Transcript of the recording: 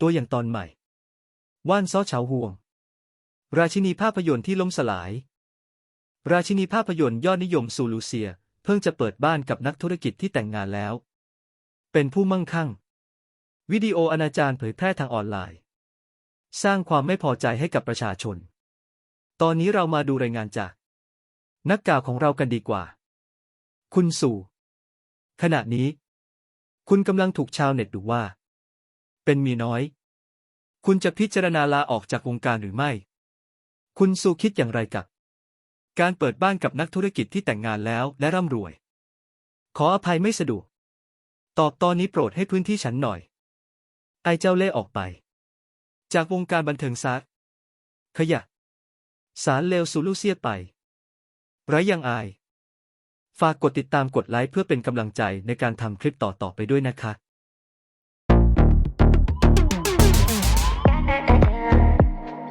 ตัวอย่างตอนใหม่ ว่านซ้อเฉาห่วง ราชินีภาพยนตร์ที่ล้มสลาย ราชินีภาพยนตร์ยอดนิยมซูลูเซีย เพิ่งจะเปิดบ้านกับนักธุรกิจที่แต่งงานแล้ว เป็นผู้มั่งคั่ง วิดีโออนาจารเผยแพร่ทางออนไลน์ สร้างความไม่พอใจให้กับประชาชน ตอนนี้เรามาดูรายงานจาก นักข่าวของเรากันดีกว่า คุณสู่ ขณะนี้ คุณกำลังถูกชาวเน็ตดูว่า เป็นเมียน้อย คุณจะพิจารณาลาออกจากวงการหรือไม่ คุณสู่คิดอย่างไรกับ การเปิดบ้านกับนักธุรกิจที่แต่งงานแล้วและร่ำรวย ขออภัยไม่สะดวก ตอบตอนนี้โปรดให้พื้นที่ฉันหน่อย ไอเจ้าเล่ห์ออกไป จากวงการบันเทิงซัก ขยะ สารเลวซูลูเซียไปไรยังอาย ฝากกดติดตามกดไลค์เพื่อเป็นกำลังใจในการทำคลิปต่อๆไปด้วยนะคะ